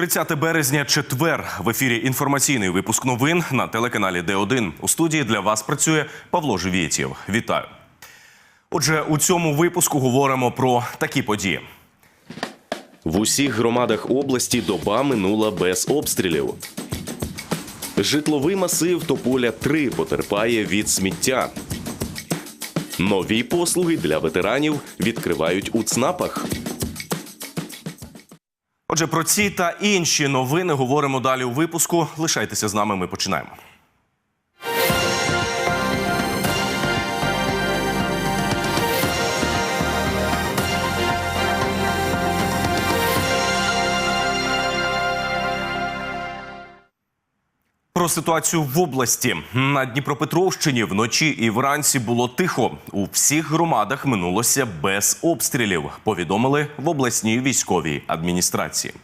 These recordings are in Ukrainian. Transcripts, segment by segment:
30 березня, четвер. В ефірі інформаційний випуск новин на телеканалі Д1. У студії для вас працює Павло Живєтєв. Вітаю. Отже, у цьому випуску говоримо про такі події. В усіх громадах області доба минула без обстрілів. Житловий масив Тополя 3 потерпає від сміття. Нові послуги для ветеранів відкривають у ЦНАПах. Отже, про ці та інші новини говоримо далі у випуску. Лишайтеся з нами. Ми починаємо. Про ситуацію в області на Дніпропетровщині вночі і вранці було тихо. У всіх громадах минулося без обстрілів. Повідомили в обласній військовій адміністрації.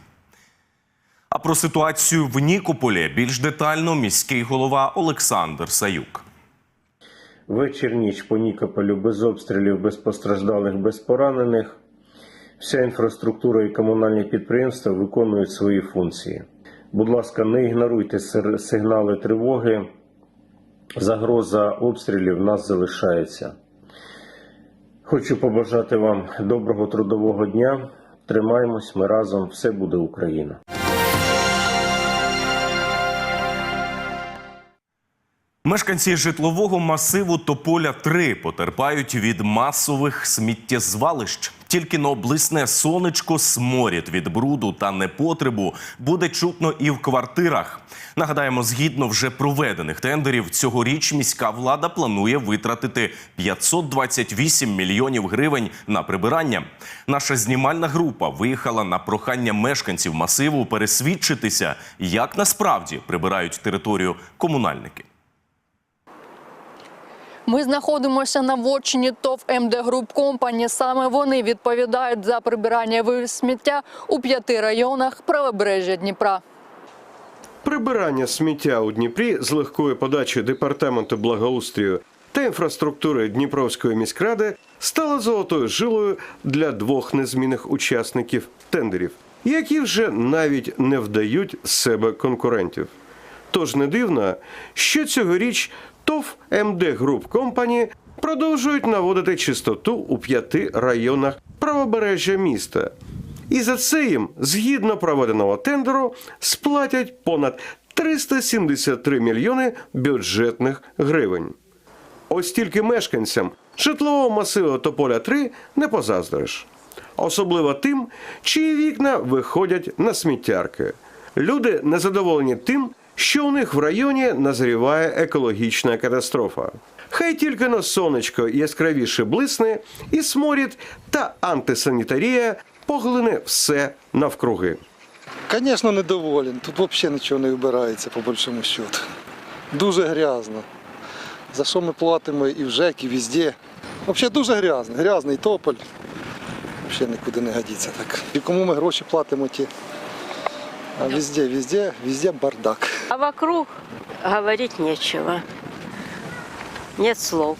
А про ситуацію в Нікополі більш детально міський голова Олександр Саюк. Вечір ніч по Нікополю без обстрілів, без постраждалих, без поранених. Вся інфраструктура і комунальні підприємства виконують свої функції. Будь ласка, не ігноруйте сигнали тривоги. Загроза обстрілів в нас залишається. Хочу побажати вам доброго трудового дня. Тримаємось, ми разом, все буде Україна. Мешканці житлового масиву Тополя 3 потерпають від масових сміттєзвалищ. Тільки но блисне сонечко, сморід від бруду та непотребу буде чутно і в квартирах. Нагадаємо, згідно вже проведених тендерів, цьогоріч міська влада планує витратити 528 мільйонів гривень на прибирання. Наша знімальна група виїхала на прохання мешканців масиву пересвідчитися, як насправді прибирають територію комунальники. Ми знаходимося на вотчині ТОВ МД Груп Компані. Саме вони відповідають за прибирання вивіз сміття у п'яти районах правобережжя Дніпра. Прибирання сміття у Дніпрі з легкої подачі департаменту благоустрою та інфраструктури Дніпровської міськради стало золотою жилою для двох незмінних учасників тендерів, які вже навіть не вдають з себе конкурентів. Тож не дивно, що цьогоріч ТОВ МД Груп Компані продовжують наводити чистоту у п'яти районах правобережжя міста. І за це їм, згідно проведеного тендеру, сплатять понад 373 мільйони бюджетних гривень. Ось тільки мешканцям житлового масиву Тополя 3 не позаздриш. Особливо тим, чиї вікна виходять на сміттярки. Люди незадоволені тим, що у них в районі назріває екологічна катастрофа. Хай тільки на сонечко яскравіше блисне, і сморід та антисанітарія поглине все навкруги. Звісно, недоволен. Тут взагалі нічого не вибирається, по большому счету. Дуже грязно. За що ми платимо і в ЖЕК, і везде. Взагалі дуже грязно. Грязний тополь. Взагалі нікуди не годиться так. І кому ми гроші платимо ті. А везде, везде, везде бардак. А вокруг говорить нечего. Нет слов.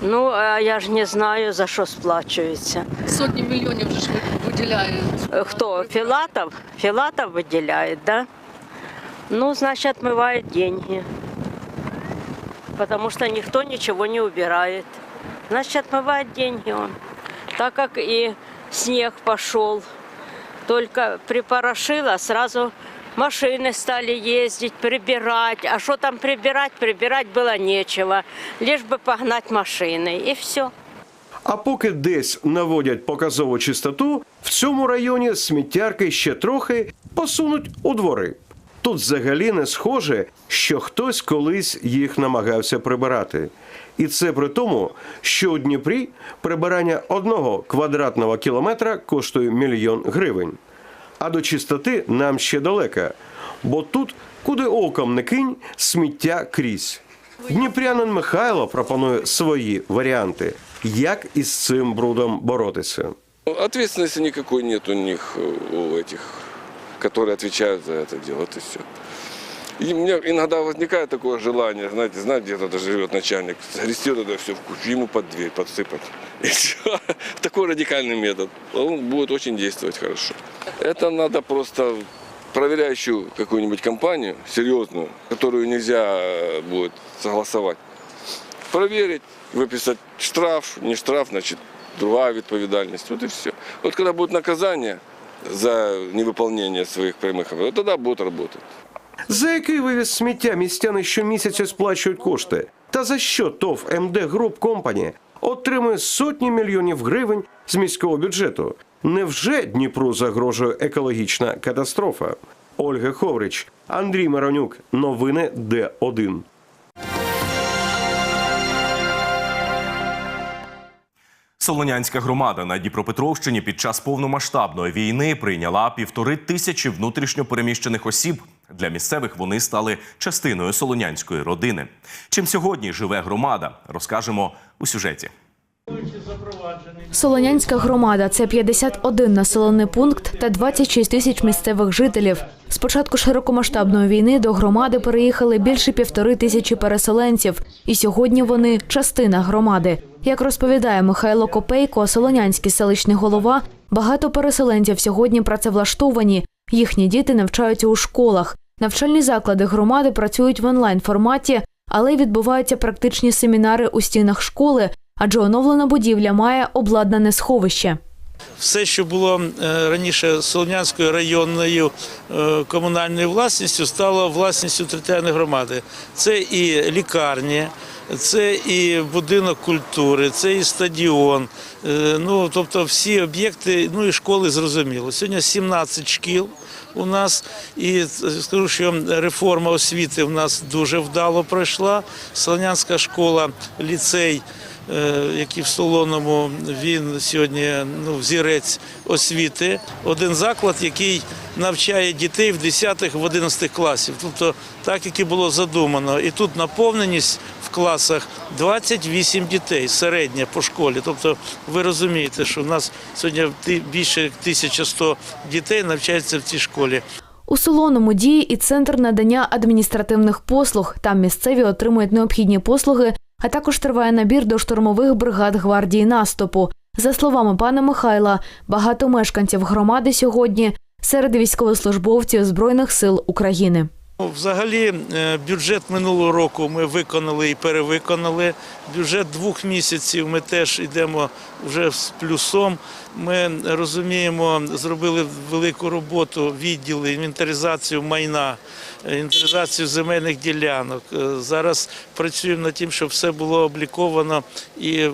Ну, а я ж не знаю, за що сплачується. Сотні мільйонів вже ж виділяють. Е, Хто? Филатов? Филатов выделяет, да? Ну, значит, отмывает деньги. Потому что никто ничего не убирает. Значит, отмывает деньги он. Так как и снег пошел, только припорошило, сразу машины стали ездить, прибирать. А что там прибирать? Прибирать было нечего. Лишь бы погнать машины, и все. А поки десь наводять показову чистоту, в цьому районі сміттярки ще трохи посунуть у двори. Тут взагалі не схоже, що хтось колись їх намагався прибирати. І це при тому, що у Дніпрі прибирання одного квадратного кілометра коштує мільйон гривень. А до чистоти нам ще далеко, бо тут, куди оком не кинь, сміття крізь. Дніпрянин Михайло пропонує свої варіанти, як із цим брудом боротися. Ответственности никакой нет у них, э, у этих, которые отвечают за это дело, вот и все. И у меня иногда возникает такое желание, знаете, знаете, где-то живет начальник, сгрести вот это все в кучу, ему под дверь подсыпать. И все. Такой радикальный метод. Он будет очень действовать хорошо. Это надо просто проверяющую какую-нибудь компанию серьезную, которую нельзя э, будет согласовать, проверить, выписать штраф, не штраф, значит, другая відповідальність. Вот и все. Вот когда будет наказание за невыполнение своих прямых вот тогда будут работать. За який вивіз сміття містяни щомісяця сплачують кошти? Та за що ТОВ МД Груп Компані отримує сотні мільйонів гривень з міського бюджету? Невже Дніпру загрожує екологічна катастрофа? Ольга Ховрич, Андрій Маронюк. Новини Д1. Солонянська громада на Дніпропетровщині під час повномасштабної війни прийняла півтори тисячі внутрішньо переміщених осіб. Для місцевих вони стали частиною солонянської родини. Чим сьогодні живе громада, розкажемо у сюжеті. Солонянська громада це 51 населений пункт та 26 тисяч місцевих жителів. З початку широкомасштабної війни до громади переїхали більше півтори тисячі переселенців, і сьогодні вони частина громади. Як розповідає Михайло Копейко, солонянський селищний голова, багато переселенців сьогодні працевлаштовані. Їхні діти навчаються у школах. Навчальні заклади громади працюють в онлайн форматі, але й відбуваються практичні семінари у стінах школи, адже оновлена будівля має обладнане сховище. Все, що було е, раніше Солонянською районною е, комунальною власністю, стало власністю територіальної громади. Це і лікарні, це і будинок культури, це і стадіон. Е, Ну, тобто всі об'єкти, ну і школи зрозуміло. Сьогодні 17 шкіл у нас, і скажу, що реформа освіти в нас дуже вдало пройшла. Солонянська школа, ліцей е, який в Солоному він сьогодні ну, взірець освіти. Один заклад, який навчає дітей в 10 в 11 класів. Тобто так, як і було задумано. І тут наповненість в класах 28 дітей, середня по школі. Тобто ви розумієте, що в нас сьогодні більше як 1100 дітей навчається в цій школі. У Солоному діє і центр надання адміністративних послуг. Там місцеві отримують необхідні послуги, а також триває набір до штурмових бригад гвардії наступу. За словами пана Михайла, багато мешканців громади сьогодні серед військовослужбовців Збройних сил України. Ну, Взагалі, е, бюджет минулого року ми виконали і перевиконали. Бюджет двох місяців ми теж йдемо вже з плюсом. Ми розуміємо, зробили велику роботу, відділи, інвентаризацію майна, е, інвентаризацію земельних ділянок. Е, Зараз працюємо над тим, щоб все було обліковано і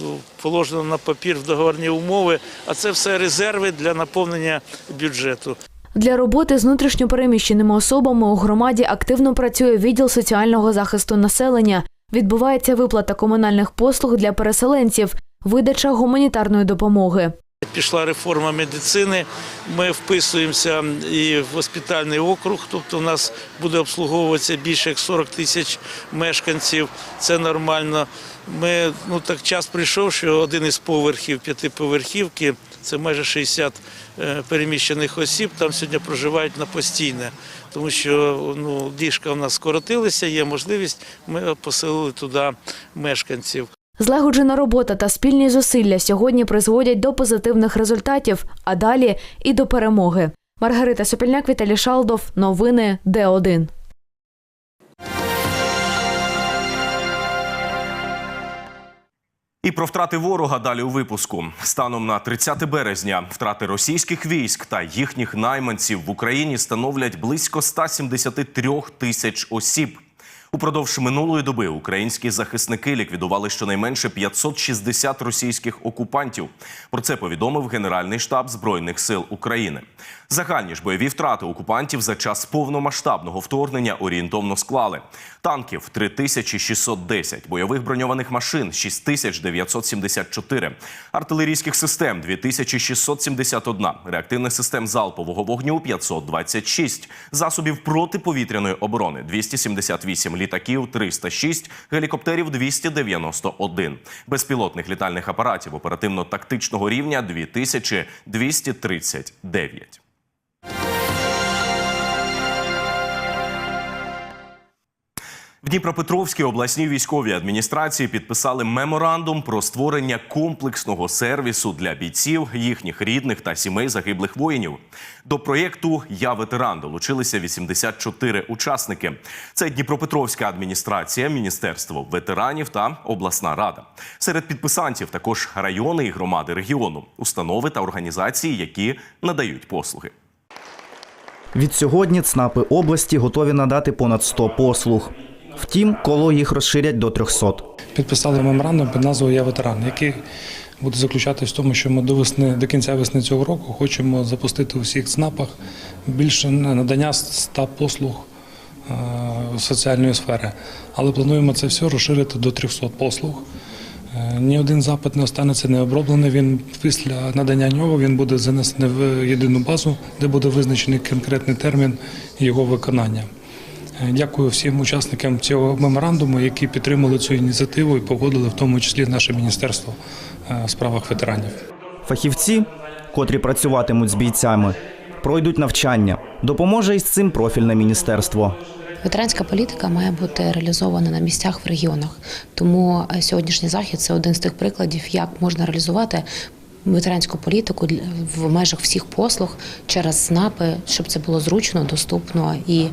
ну, положено на папір в договорні умови. А це все резерви для наповнення бюджету. Для роботи з внутрішньопереміщеними особами у громаді активно працює відділ соціального захисту населення. Відбувається виплата комунальних послуг для переселенців, видача гуманітарної допомоги. Пішла реформа медицини. Ми вписуємося і в госпітальний округ. Тобто, у нас буде обслуговуватися більше як 40 тисяч мешканців. Це нормально. Ми ну так час прийшов, що один із поверхів п'ятиповерхівки це майже 60 е, переміщених осіб. Там сьогодні проживають на постійне, тому що ну ліжка в нас скоротилися. Є можливість. Ми поселили туди мешканців. Злагоджена робота та спільні зусилля сьогодні призводять до позитивних результатів, а далі і до перемоги. Маргарита Сопільняк, Віталій Шалдов. Новини Д1. І про втрати ворога далі у випуску. Станом на 30 березня втрати російських військ та їхніх найманців в Україні становлять близько 173 тисяч осіб. Упродовж минулої доби українські захисники ліквідували щонайменше 560 російських окупантів. Про це повідомив Генеральний штаб Збройних сил України. Загальні ж бойові втрати окупантів за час повномасштабного вторгнення орієнтовно склали танків 3610, бойових броньованих машин 6974, артилерійських систем 2671, реактивних систем залпового вогню 526, засобів протиповітряної оборони 278, літаків 306, гелікоптерів 291, безпілотних літальних апаратів оперативно-тактичного рівня 2239. В Дніпропетровській обласній військовій адміністрації підписали меморандум про створення комплексного сервісу для бійців, їхніх рідних та сімей загиблих воїнів. До проєкту Я ветеран долучилися 84 учасники. Це Дніпропетровська адміністрація, Міністерство ветеранів та обласна рада. Серед підписантів також райони і громади регіону, установи та організації, які надають послуги. Відсьогодні ЦНАПи області готові надати понад 100 послуг. Втім, коло їх розширять до 300. Підписали меморандум під назвою Я ветеран, який буде заключатись в тому, що ми до весни до кінця весни цього року хочемо запустити у всіх ЦНАПах більше надання 100 послуг е, соціальної сфери. Але плануємо це все розширити до 300 послуг. Е, Ні один запит не останеться необроблений. Він після надання нього він буде занесений в єдину базу, де буде визначений конкретний термін його виконання. Е, Дякую всім учасникам цього меморандуму, які підтримали цю ініціативу і погодили, в тому числі наше міністерство е, в справах ветеранів. Фахівці, котрі працюватимуть з бійцями, пройдуть навчання. Допоможе із цим профільне міністерство. Ветеранська політика має бути реалізована на місцях в регіонах. Тому е, сьогоднішній захід це один з тих прикладів, як можна реалізувати ветеранську політику для- в межах всіх послуг через СНАПи, щоб це було зручно, доступно і.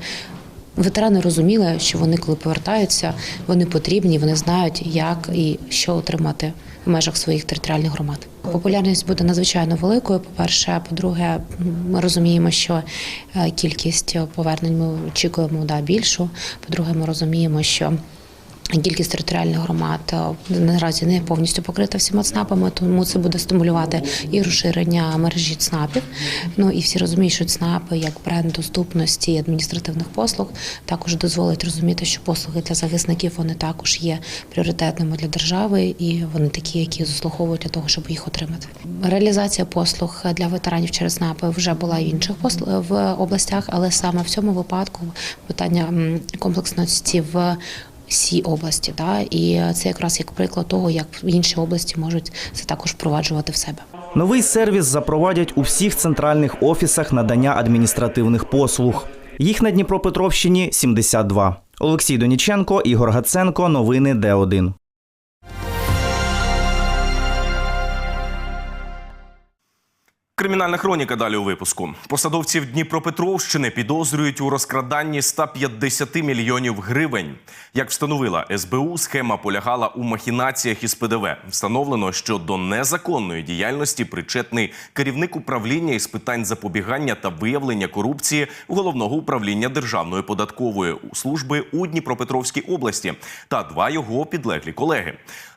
Ветерани розуміли, що вони, коли повертаються, вони потрібні, вони знають, як і що отримати в межах своїх територіальних громад. Популярність буде надзвичайно великою. По-перше, по-друге, ми розуміємо, що е, кількість повернень ми очікуємо да, більшу. По-друге, ми розуміємо, що Кількість територіальних громад е, наразі не повністю покрита всіма ЦНАПами, тому це буде стимулювати і розширення мережі ЦНАПів. Ну і всі розуміють, що ЦНАПи як бренд доступності адміністративних послуг також дозволить розуміти, що послуги для захисників вони також є пріоритетними для держави, і вони такі, які заслуговують для того, щоб їх отримати. Реалізація послуг для ветеранів через ЦНАПи вже була в інших посл- в областях, але саме в цьому випадку питання комплексності в всі області, да, і це якраз як приклад того, як інші області можуть це також впроваджувати в себе. Новий сервіс запровадять у всіх центральних офісах надання адміністративних послуг. Їх на Дніпропетровщині 72. Олексій Доніченко, Ігор Гаценко. Новини Д1. Кримінальна хроніка далі у випуску. Посадовців Дніпропетровщини підозрюють у розкраданні 150 мільйонів гривень. Як встановила СБУ, схема полягала у махінаціях із ПДВ. Встановлено, що до незаконної діяльності причетний керівник управління із питань запобігання та виявлення корупції головного управління Державної податкової служби у Дніпропетровській області та два його підлеглі колеги.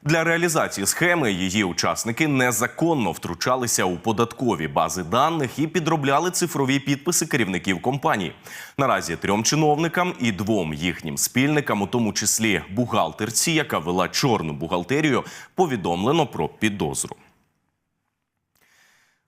Для реалізації схеми її учасники незаконно втручалися у податкові бази даних і підробляли цифрові підписи керівників компаній. Наразі трьом чиновникам і двом їхнім спільникам, у тому числі бухгалтерці, яка вела чорну бухгалтерію, повідомлено про підозру.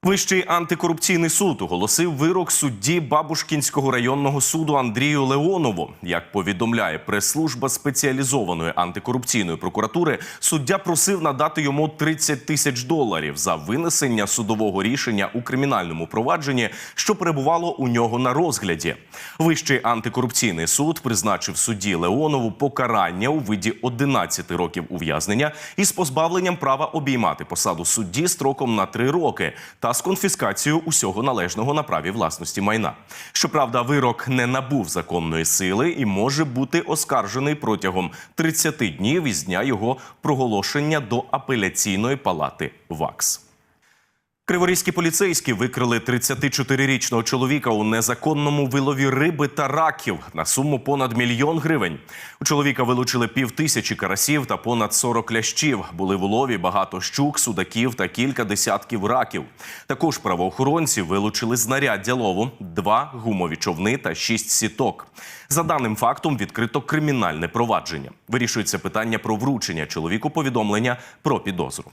Вищий антикорупційний суд оголосив вирок судді Бабушкінського районного суду Андрію Леонову. Як повідомляє прес-служба спеціалізованої антикорупційної прокуратури, суддя просив надати йому 30 тисяч доларів за винесення судового рішення у кримінальному провадженні, що перебувало у нього на розгляді. Вищий антикорупційний суд призначив судді Леонову покарання у виді 11 років ув'язнення із позбавленням права обіймати посаду судді строком на 3 роки та з конфіскацією усього належного на праві власності майна. Щоправда, вирок не набув законної сили і може бути оскаржений протягом 30 днів із дня його проголошення до апеляційної палати ВАКС. Криворізькі поліцейські викрили 34-річного чоловіка у незаконному вилові риби та раків на суму понад мільйон гривень. У чоловіка вилучили пів тисячі карасів та понад 40 лящів. Були в улові багато щук, судаків та кілька десятків раків. Також правоохоронці вилучили знаряддя лову, два гумові човни та шість сіток. За даним фактом відкрито кримінальне провадження. Вирішується питання про вручення чоловіку повідомлення про підозру.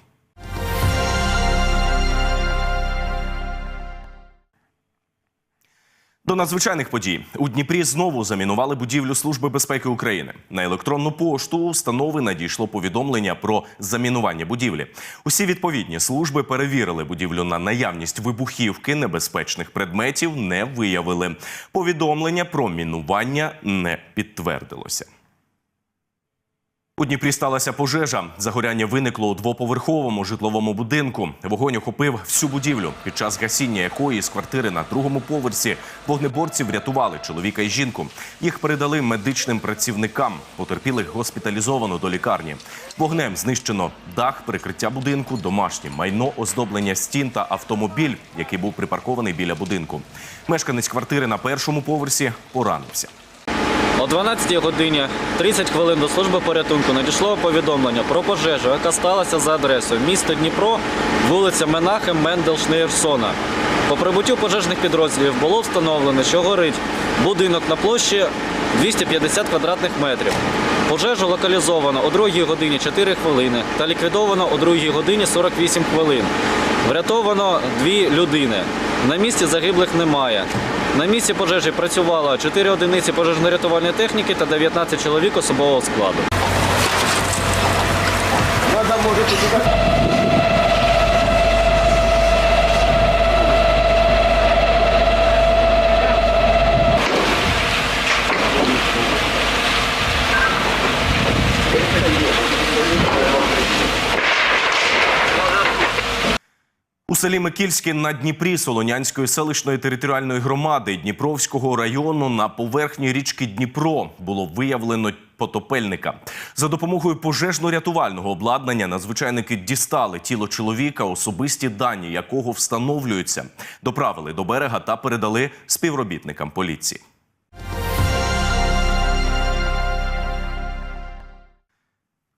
До надзвичайних подій у Дніпрі знову замінували будівлю Служби безпеки України. На електронну пошту установи надійшло повідомлення про замінування будівлі. Усі відповідні служби перевірили будівлю на наявність вибухівки, небезпечних предметів не виявили. Повідомлення про мінування не підтвердилося. У Дніпрі сталася пожежа. Загоряння виникло у двоповерховому житловому будинку. Вогонь охопив всю будівлю, під час гасіння якої з квартири на другому поверсі вогнеборці врятували чоловіка і жінку. Їх передали медичним працівникам. Потерпілих госпіталізовано до лікарні. Вогнем знищено дах, перекриття будинку, домашнє майно, оздоблення стін та автомобіль, який був припаркований біля будинку. Мешканець квартири на першому поверсі поранився. О 12 годині 30 хвилин до служби порятунку надійшло повідомлення про пожежу, яка сталася за адресою місто Дніпро, вулиця Менахем Мендел Шнейрсона. По прибуттю пожежних підрозділів було встановлено, що горить будинок на площі 250 квадратних метрів. Пожежу локалізовано о 2 годині 4 хвилини та ліквідовано о 2 годині 48 хвилин. Врятовано дві людини. На місці загиблих немає. На місці пожежі працювало 4 одиниці пожежно-рятувальної техніки та 19 чоловік особового складу. У селі Микільське на Дніпрі Солонянської селищної територіальної громади Дніпровського району на поверхні річки Дніпро було виявлено потопельника. За допомогою пожежно-рятувального обладнання надзвичайники дістали тіло чоловіка, особисті дані якого встановлюються, доправили до берега та передали співробітникам поліції.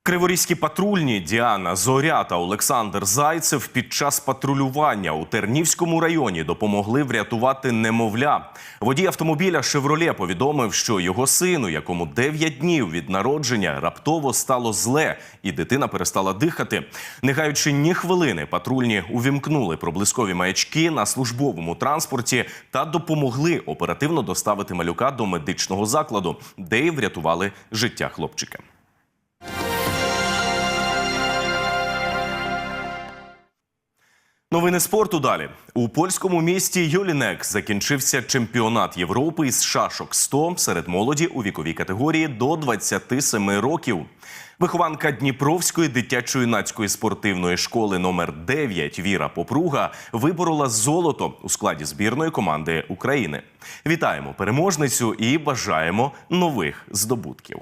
Криворізькі патрульні Діана Зоря та Олександр Зайцев під час патрулювання у Тернівському районі допомогли врятувати немовля. Водій автомобіля Шевроле повідомив, що його сину, якому 9 днів від народження, раптово стало зле, і дитина перестала дихати. Не гаючи ні хвилини, патрульні увімкнули проблискові маячки на службовому транспорті та допомогли оперативно доставити малюка до медичного закладу, де й врятували життя хлопчика. Новини спорту далі у польському місті Юлінек закінчився чемпіонат Європи із шашок 100 серед молоді у віковій категорії до 27 років. Вихованка Дніпровської дитячо-юнацької спортивної школи номер 9 Віра Попруга виборола золото у складі збірної команди України. Вітаємо переможницю і бажаємо нових здобутків.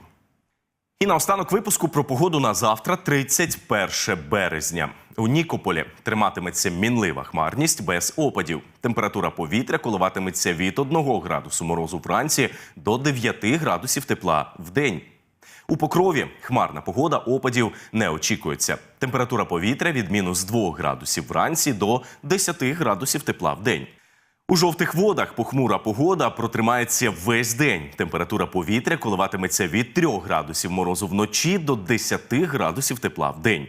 І наостанок випуску про погоду на завтра, 31 березня. У Нікополі триматиметься мінлива хмарність без опадів. Температура повітря коливатиметься від 1 градусу морозу вранці до 9 градусів тепла в день. У покрові хмарна погода опадів не очікується. Температура повітря від мінус 2 градусів вранці до 10 градусів тепла в день. У жовтих водах похмура погода протримається весь день. Температура повітря коливатиметься від 3 градусів морозу вночі до 10 градусів тепла в день.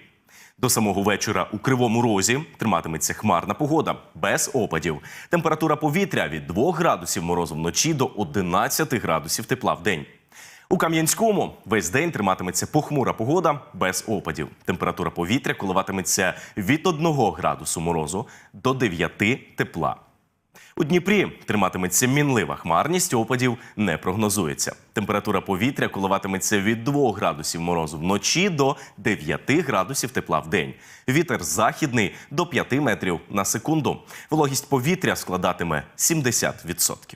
До самого вечора у Кривому Розі триматиметься хмарна погода без опадів. Температура повітря від 2 градусів морозу вночі до 11 градусів тепла в день. У Кам'янському весь день триматиметься похмура погода без опадів. Температура повітря коливатиметься від 1 градусу морозу до 9 тепла. У Дніпрі триматиметься мінлива хмарність, опадів не прогнозується. Температура повітря коливатиметься від 2 градусів морозу вночі до 9 градусів тепла в день. Вітер західний до 5 метрів на секунду. Вологість повітря складатиме 70%.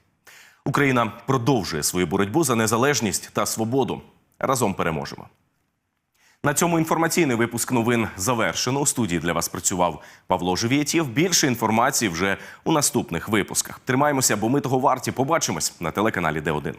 Україна продовжує свою боротьбу за незалежність та свободу. Разом переможемо. На цьому інформаційний випуск новин завершено. У студії для вас працював Павло Живєтєв. Більше інформації вже у наступних випусках. Тримаємося, бо ми того варті. Побачимось на телеканалі Д1.